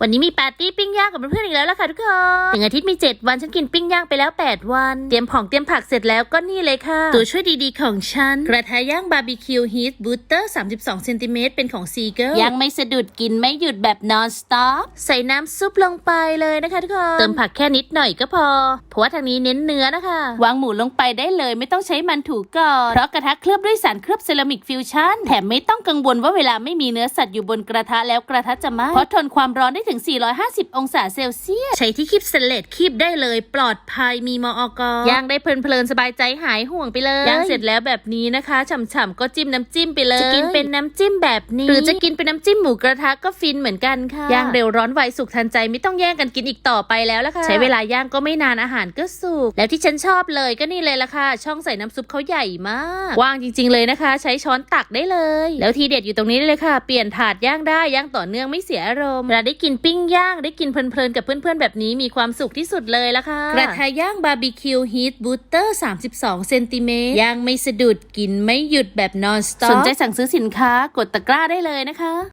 วันนี้มีปาร์ตี้ปิ้งย่างกับเพื่อนๆอีกแล้วล่ะค่ะทุกคนหนึ่งอาทิตย์มี 7 วันฉันกินปิ้งย่างไปแล้ว 8 วัน เตรียมของเตรียมผักเสร็จแล้วก็นี่เลยค่ะ ตัวช่วยดีๆของฉัน กระทะย่างบาร์บีคิวฮีทบูตเตอร์32เซนติเมตรเป็นของซีเกิลย่างไม่สะดุดกินไม่หยุดแบบนอนสต็อปใส่น้ำซุปลงไปเลยนะคะทุกคนเติมผักแค่นิดหน่อยก็พอ เพราะว่าทางนี้เน้นเนื้อนะคะ วางหมูลงไปได้เลยไม่ต้องใช้มันถูก่อนเพราะกระทะเคลือบด้วยสารเคลือบเซรามิกฟิวชั่นแถมไม่ต้องกังวลว่าเวลาไม่มีเนื้อสัตว์อยู่บนกระทะแล้วกระทะจะไหม้เพราะทนความร้อนได้ถึง 450 องศาเซลเซียส ใช้ที่คีบสเตนเลสคีบได้เลยปลอดภัยมีมอกย่างได้เพลินๆสบายใจหายห่วงไปเลยย่างเสร็จแล้วแบบนี้นะคะฉ่ำๆก็จิ้มน้ำจิ้มไปเลยจะกินเป็นน้ำจิ้มแบบนี้ หรือจะกินเป็นน้ำจิ้มหมูกระทะก็ฟินเหมือนกันค่ะย่างเร็วร้อนไวสุกทันใจไม่ต้องแย่งกันกินอีกต่อไปแล้วละค่ะใช้เวลาย่างก็ไม่นานอาหารก็สุกแล้วที่ฉันชอบเลยก็นี่เลยละค่ะ ช่องใส่น้ำซุปเขาใหญ่มากกว้างจริง ๆเลยนะคะ ใช้ช้อนตักได้เลย แล้วทีเด็ดอยู่ตรงนี้เลยค่ะ เปลี่ยนถาดย่างได้ย่างต่อเนื่องไม่เสียอารมณ์เวลาได้กินปิ้งย่างได้กินเพลินๆกับเพื่อนๆ แบบนี้มีความสุขที่สุดเลยละค่ะ กระทะย่างบาร์บีคิวฮีทบูตเตอร์32เซนติเมตรย่างไม่สะดุดกินไม่หยุดแบบนอนสต็อปสนใจสั่งซื้อสินค้ากดตะกร้าได้เลยนะคะ